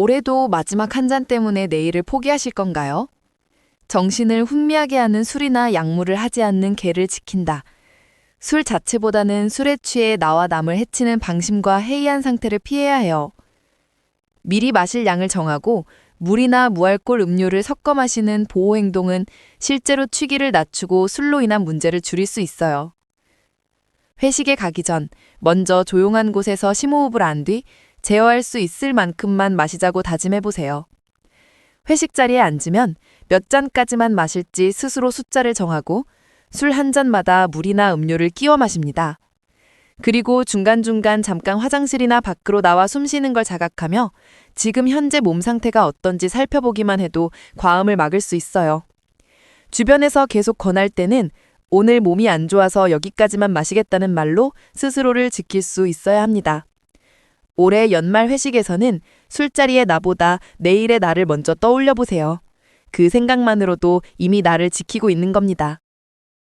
올해도 마지막 한 잔 때문에 내일을 포기하실 건가요? 정신을 훈미하게 하는 술이나 약물을 하지 않는 개를 지킨다. 술 자체보다는 술에 취해 나와 남을 해치는 방심과 해이한 상태를 피해야 해요. 미리 마실 양을 정하고 물이나 무알콜 음료를 섞어 마시는 보호 행동은 실제로 취기를 낮추고 술로 인한 문제를 줄일 수 있어요. 회식에 가기 전 먼저 조용한 곳에서 심호흡을 한 뒤 제어할 수 있을 만큼만 마시자고 다짐해 보세요. 회식 자리에 앉으면 몇 잔까지만 마실지 스스로 숫자를 정하고 술 한 잔마다 물이나 음료를 끼워 마십니다. 그리고 중간중간 잠깐 화장실이나 밖으로 나와 숨 쉬는 걸 자각하며 지금 현재 몸 상태가 어떤지 살펴보기만 해도 과음을 막을 수 있어요. 주변에서 계속 권할 때는 오늘 몸이 안 좋아서 여기까지만 마시겠다는 말로 스스로를 지킬 수 있어야 합니다. 올해 연말 회식에서는 술자리의 나보다 내일의 나를 먼저 떠올려 보세요. 그 생각만으로도 이미 나를 지키고 있는 겁니다.